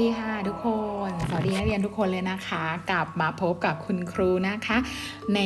ดีค่ะทุกคน สวัสดีนักเรียนทุกคนเลยนะคะ กลับมาพบกับคุณครูนะคะ ใน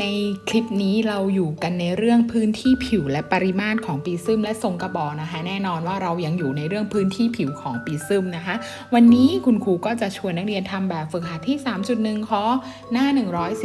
ในคลิปนี้เราอยู่กันในเรื่องพื้นที่ผิวและปริมาตรของปีซึมและทรงกระบอกนะคะ แน่นอนว่าเรายังอยู่ในเรื่องพื้นที่ผิวของปีซึมนะคะ วันนี้คุณครูก็จะชวนนักเรียนทำแบบฝึกหัดที่ 3.1 ข้อหน้า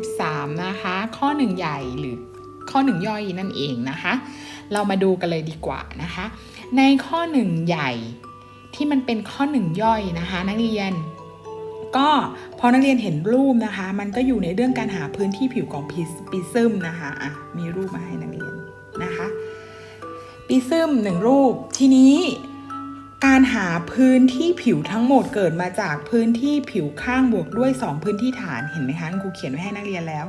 113 นะคะ ข้อ 1 ใหญ่หรือข้อ 1 ย่อยนั่นเองนะคะ เรามาดูกันเลยดีกว่านะคะ ในข้อ 1 ใหญ่ ที่มันเป็นข้อหนึ่งย่อยนะคะ นักเรียน ก็พอนักเรียนเห็นรูปนะคะ มันก็อยู่ในเรื่องการหาพื้นที่ผิวของปีซึมนะคะอะมีรูปมาให้นักเรียนนะคะปีซึมหนึ่งรูปทีนี้ การหาพื้นที่ผิวทั้งหมดเกิดมาจากพื้นที่ผิวข้างบวกด้วย 2 พื้นที่ฐานเห็นไหมคะครูเขียนไว้ให้นักเรียนแล้ว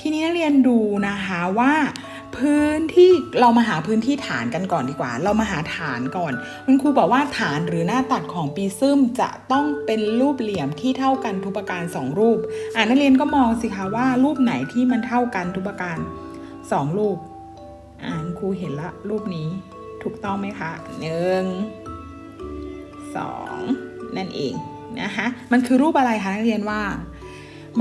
ทีนี้นักเรียนดูนะคะว่า พื้นที่เรามาหาพื้นที่ฐานกันก่อนดีกว่า เรามาหาฐานก่อนคุณครูบอกว่าฐานหรือหน้าตัดของปีซึมจะต้องเป็นรูปเหลี่ยมที่เท่ากันทุกประการสองรูปอ่านักเรียนก็มองสิคะว่ารูปไหนที่มันเท่ากันทุกประการสองรูปอ่าคุณครูเห็นละรูปนี้ถูกต้องไหมคะหนึ่ง สองนั่นเองนะคะมันคือรูปอะไรคะนักเรียนว่า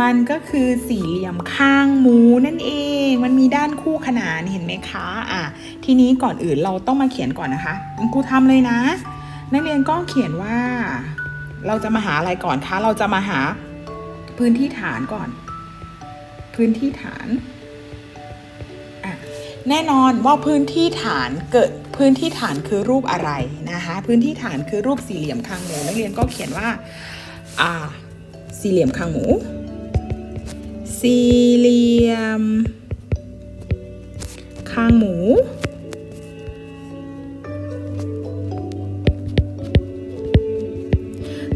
มันก็คือสี่เหลี่ยมข้างหมูนั่นเอง มันมีด้านคู่ขนานเห็นไหมคะอะทีนี้ก่อนอื่นเราต้องมาเขียนก่อนนะคะครูทำเลยนะ นักเรียนก็เขียนว่า เราจะมาหาอะไรก่อนคะ เราจะมาหาพื้นที่ฐานก่อน พื้นที่ฐาน แน่นอนว่าพื้นที่ฐานเกิดพื้นที่ฐานคือรูปอะไรนะคะพื้นที่ฐานคือรูปสี่เหลี่ยมข้างหมูนักเรียนก็เขียนว่าอ่าสี่เหลี่ยมข้างหมู สี่เหลี่ยมข้างหมู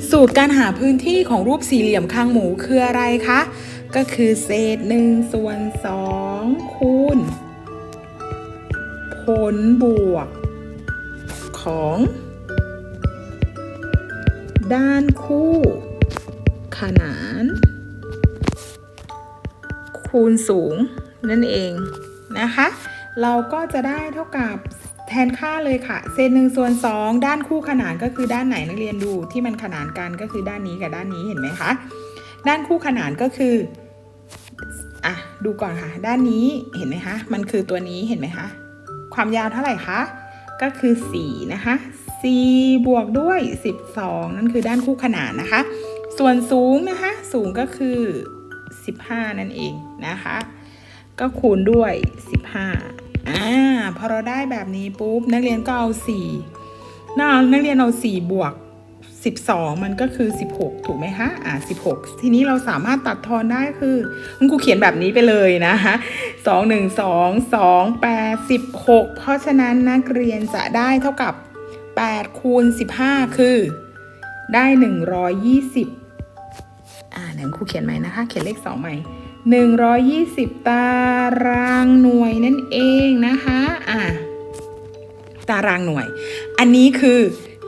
สูตรการหาพื้นที่ของรูปสี่เหลี่ยมข้างหมูคืออะไรคะก็คือเศษหนึ่งส่วนสองคูณ ผลบวก ของ ด้านคู่ ขนาน คูณสูงนั่นเองนะคะ เราก็จะได้เท่ากับแทนค่าเลยค่ะ เศษหนึ่งส่วนสองด้านคู่ขนานก็คือด้านไหนนักเรียนดูที่มันขนานกันก็คือด้านนี้กับด้านนี้เห็นไหมคะด้านคู่ขนานก็คืออะดูก่อนค่ะ ด้านนี้เห็นไหมคะมันคือตัวนี้เห็นไหมคะ ความยาวเท่าไหร่คะ ก็คือ 4 นะคะ 4 บวกด้วย 12 นั่นคือด้านคู่ขนานนะคะ ส่วนสูงนะคะ สูงก็คือ 15 นั่นเองนะคะ ก็คูณด้วย 15 อ่า พอเราได้แบบนี้ปุ๊บ นักเรียนก็เอา4นักนักเรียนเอา 4 บวก 12 มันก็คือ 16 ถูกไหมคะอ่า16 ทีนี้เราสามารถตัดทอนได้คือคุณครูเขียนแบบนี้ไปเลยนะคะ2 1 2 2 8 16 เพราะฉะนั้นนักเรียนจะได้เท่ากับ 8 คูณ 15 คือ ได้ 120 อ่าเดี๋ยวครูเขียนใหม่นะคะ เขียนเลข 2 ใหม่ 120 ตารางหน่วยนั่นเองนะคะ อ่าตารางหน่วย อันนี้คือ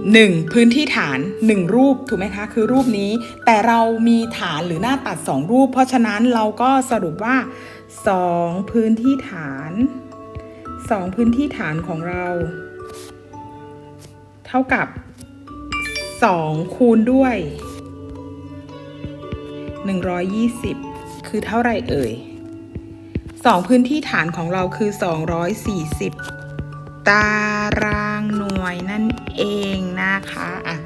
1 พื้นที่ฐาน 1 รูปถูกไหมคะ คือรูปนี้ แต่เรามีฐานหรือหน้าตัด 2 รูป เพราะฉะนั้นเราก็สรุปว่า 2 พื้นที่ฐาน 2 พื้นที่ฐานของเรา เท่ากับ 2 คูณด้วย 120 คือเท่าไรเอ่ย 2 พื้นที่ฐานของเราคือ 240 ตารางหน่ วยนั่นเองนะคะอะ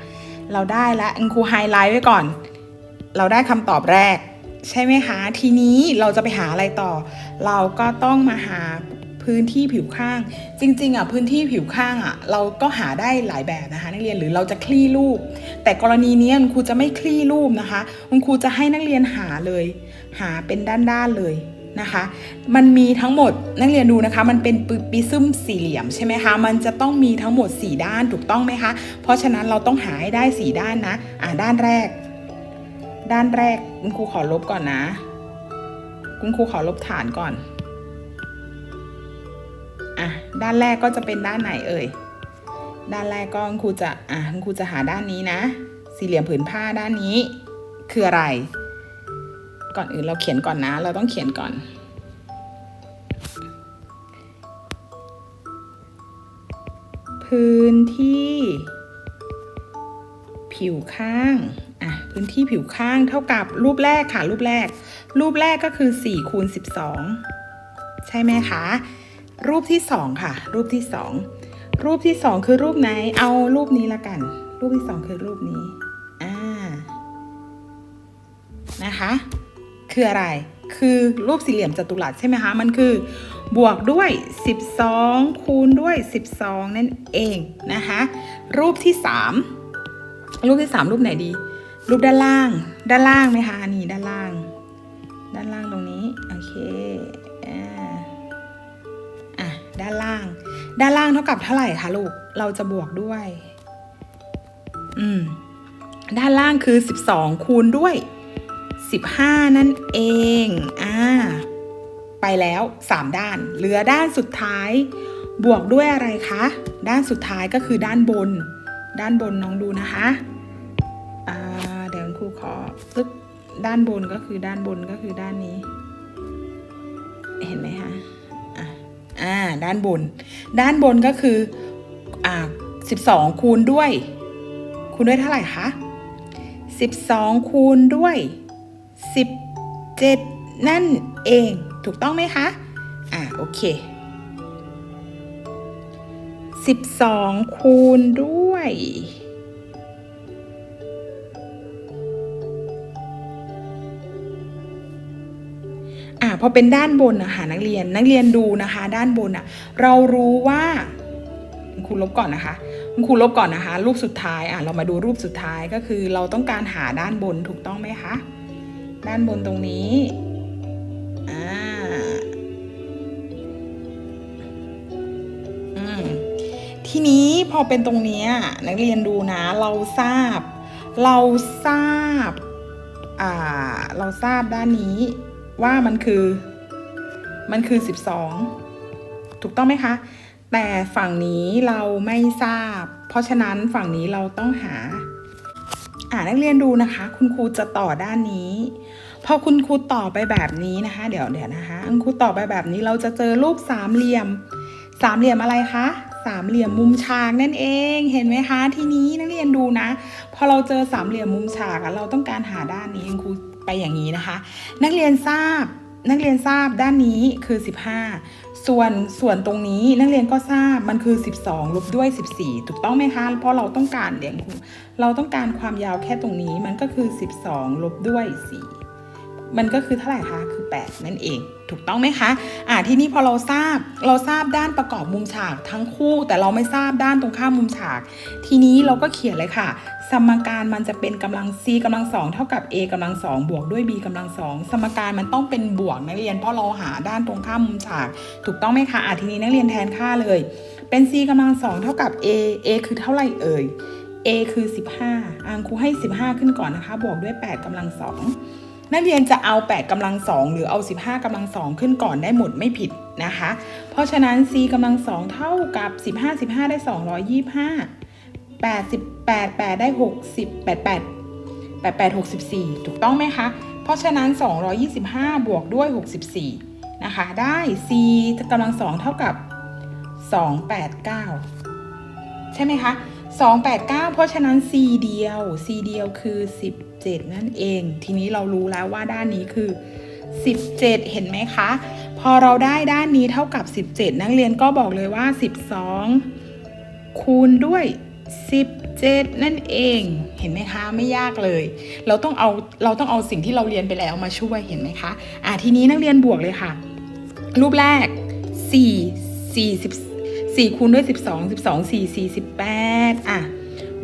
เราได้แล้วครูไฮไลท์ไว้ก่อน เราได้คำตอบแรก ใช่ไหมคะ ทีนี้เราจะไปหาอะไรต่อ เราก็ต้องมาหาพื้นที่ผิวข้าง จริงๆอะพื้นที่ผิวข้างอะเราก็หาได้หลายแบบนะคะ นักเรียนหรือเราจะคลี่รูป แต่กรณีนี้คุณครูจะไม่คลี่รูปนะคะ คุณครูจะให้นักเรียนหาเลย หาเป็นด้านๆเลย นะคะ มันมีทั้งหมดนักเรียนดูนะคะ มันเป็นปีซึมสี่เหลี่ยมใช่ไหมคะ มันจะต้องมีทั้งหมด 4 ด้านถูกต้องไหมคะ เพราะฉะนั้นเราต้องหาให้ได้ 4 ด้านนะ อ่าด้านแรก ด้านแรกคุณครูขอลบก่อนนะ คุณครูขอลบฐานก่อน อะ ด้านแรกก็จะเป็นด้านไหนเอ่ย ด้านแรกก็คุณครูจะ อะคุณครูจะหาด้านนี้นะ สี่เหลี่ยมผืนผ้าด้านนี้ คืออะไร ก่อนอื่นเราเขียนก่อนนะ เราต้องเขียนก่อน พื้นที่ ผิวข้างอะพื้นที่ผิวข้างเท่ากับรูปแรกค่ะรูปแรก รูปแรกก็คือ4คูณ12 ใช่ไหมคะ รูปที่2ค่ะ รูปที่ 2 รูปที่ 2 คือรูปไหนเอารูปนี้ละกัน รูปที่ 2 คือรูปนี้อ่านะคะ คืออะไร คือรูปสี่เหลี่ยมจัตุรัสใช่ไหมคะ มันคือบวกด้วย 12 คูณด้วย 12 นั่นเองนะคะ รูปที่ 3 รูปที่ 3 รูปไหนดี รูปด้านล่าง ด้านล่างไหมคะนนี้ด้านล่าง ด้านล่างตรงนี้ โอเค อ่า อะ ด้านล่าง ด้านล่างเท่ากับเท่าไหร่คะลูก เราจะบวกด้วย อืม ด้านล่างคือ 12 คูณด้วย 15 นั่นเอง อ่า ไปแล้ว 3 ด้าน เหลือด้านสุดท้าย บวกด้วยอะไรคะ ด้านสุดท้ายก็คือด้านบน ด้านบนน้องดูนะคะ อ่า เดี๋ยวครูขอตึกด้านบนก็คือด้านบนก็คือด้านนี้ เห็นไหมคะอ่าอ่า ด้านบน ด้านบนก็คือ อ่า12คูณด้วย คูณด้วยเท่าไหร่คะ12คูณด้วย 17 นั่นเอง ถูกต้องไหมคะ อ่า โอเค 12 คูณด้วย อ่า พอเป็นด้านบนนะคะนักเรียน นักเรียนดูนะคะ ด้านบนอะเรารู้ว่าครูลบก่อนนะคะคุณครูลบก่อนนะคะ รูปสุดท้ายอะเรามาดูรูปสุดท้ายก็คือเราต้องการหาด้านบนถูกต้องไหมคะ ด้านบนตรงนี้อ่าอืมทีนี้พอเป็นตรงนี้นักเรียนดูนะเราทราบ เราทราบอ่าเราทราบด้านนี้ว่ามันคือมันคือ 12 ถูกต้องไหมคะ แต่ฝั่งนี้เราไม่ทราบ เพราะฉะนั้นฝั่งนี้เราต้องหา อ่านักเรียนดูนะคะ คุณครูจะต่อด้านนี้พอคุณครูต่อไปแบบนี้นะคะ เดี๋ยวเดี๋ยวนะคะคุณครูต่อไปแบบนี้เราจะเจอรูปสามเหลี่ยม สามเหลี่ยมอะไรคะสามเหลี่ยมมุมฉากนั่นเองเห็นไหมคะ ทีนี้นักเรียนดูนะ พอเราเจอสามเหลี่ยมมุมฉากเราต้องการหาด้านนี้คุณครูไปอย่างนี้นะคะ นักเรียนทราบนักเรียนทราบด้านนี้คือ 15 ส่วนส่วนตรงนี้นักเรียนก็ทราบมันคือ 12 ลบด้วย 14 ถูกต้องไหมคะ เพราะเราต้องการเดี๋ยวเราต้องการความยาวแค่ตรงนี้มันก็คือ 12 ลบด้วย 4 มันก็คือเท่าไหร่คะ คือ 8 นั่นเอง ถูกต้องไหมคะ อ่าทีนี้พอเราทราบ เราทราบด้านประกอบมุมฉากทั้งคู่ แต่เราไม่ทราบด้านตรงข้ามมุมฉาก ทีนี้เราก็เขียนเลยค่ะ สมการมันจะเป็นกำลัง c กำลังสองเท่ากับ a กำลังสองบวกด้วย b กำลังสองสมการมันต้องเป็นบวกนักเรียน เพราะเราหาด้านตรงข้ามมุมฉาก ถูกต้องไหมคะ อะทีนี้นักเรียนแทนค่าเลย เป็น c กำลังสองเท่ากับ a a คือเท่าไหร่เอ่ย a คือ 15อ่างครูให้ 15 ขึ้นก่อนนะคะ บวกด้วย8กำลังสอง นักเรียนจะเอา 8กำลังสองหรือเอา 15กำลังสองขึ้นก่อนได้หมดไม่ผิดนะคะ เพราะฉะนั้น c กำลังสองเท่ากับ 15 15 ได้ 225 88 8 ได้ 60 88 88 64 ถูกต้องไหมคะ เพราะฉะนั้น 225 บวกด้วย 64 นะคะ ได้ c กำลังสองเท่ากับ 289 ใช่ไหมคะ 289 เพราะฉะนั้น c เดียว c เดียวคือ 17 นั่นเอง ทีนี้เรารู้แล้วว่าด้านนี้คือ 17 เห็นไหมคะ พอเราได้ด้านนี้เท่ากับ 17 นักเรียนก็บอกเลยว่า 12 คูณด้วย 17 นั่นเอง เห็นไหมคะ ไม่ยากเลย เราต้องเอา เราต้องเอาสิ่งที่เราเรียนไปแล้วมาช่วย เห็นไหมคะ อะทีนี้นักเรียนบวกเลยค่ะ รูปแรก 4 4 4คูณด้วย 12 12 4 48อะ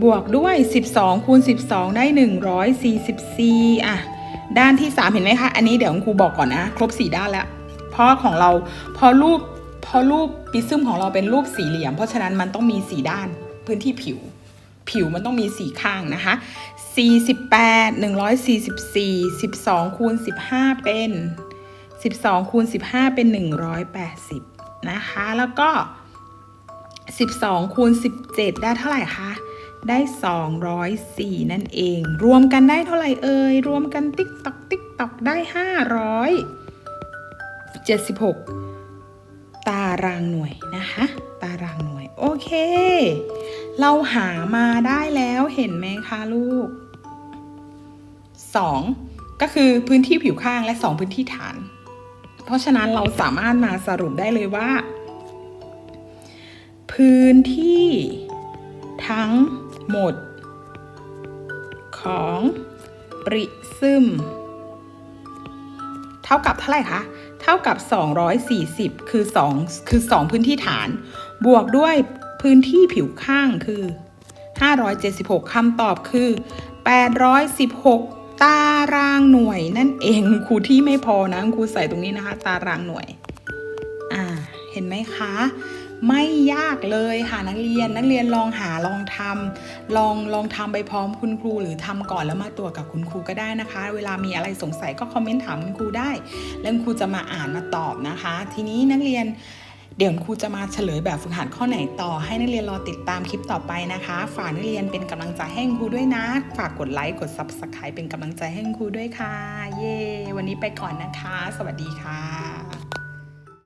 บวกด้วย 12คูณ12 ได้ 144อะด้านที่ 3 เห็นไหมคะ อันนี้เดี๋ยวครูบอกก่อนนะ ครบ 4 ด้านแล้วเพราะของเราพอรูปพอรูปปิซึมของเราเป็นรูปสี่เหลี่ยม เพราะฉะนั้นมันต้องมี4ด้านพื้นที่ผิว ผิวมันต้องมี 4 ข้างนะคะ 48 144 12คูณ15 เป็น 12คูณ15 เป็น 180 นะคะ แล้วก็ 12คูณ17 ได้เท่าไหร่คะ ได้ 204 นั่นเอง รวมกันได้เท่าไหร่เอ่ย รวมกันติ๊กตอกติ๊กตอกได้ 576 ตารางหน่วยนะคะ ตารางหน่วย โอเค เราหามาได้แล้วเห็นไหมคะลูก 2 ก็คือพื้นที่ผิวข้างและ 2 พื้นที่ฐาน เพราะฉะนั้นเราสามารถมาสรุปได้เลยว่า พื้นที่ ทั้งหมด ของปริซึม เท่ากับเท่าไหร่คะ เท่ากับ 240 คือ 2 คือ 2 พื้นที่ฐาน บวกด้วยพื้นที่ผิวข้างคือ 576 คำตอบคือ 816 ตารางหน่วยนั่นเองครูที่ไม่พอนะครูใส่ตรงนี้นะคะ ตารางหน่วย อ่า เห็นไหมคะ ไม่ยากเลยค่ะนักเรียน นักเรียนลองหาลองทำลองลองทำไปพร้อมคุณครู หรือทำก่อนแล้วมาตรวจกับคุณครูก็ได้นะคะ เวลามีอะไรสงสัยก็คอมเมนต์ถามคุณครูได้ แล้วคุณครูจะมาอ่านมาตอบนะคะ ทีนี้นักเรียนเดี๋ยวครูจะมาเฉลยแบบฝึกหัดข้อไหนต่อ ให้นักเรียนรอติดตามคลิปต่อไปนะคะ ฝากนักเรียนเป็นกำลังใจให้ครูด้วยนะ ฝากกดไลค์กด Subscribe เป็นกำลังใจให้คุณครูด้วยค่ะ เย้วันนี้ไปก่อนนะคะ สวัสดีค่ะ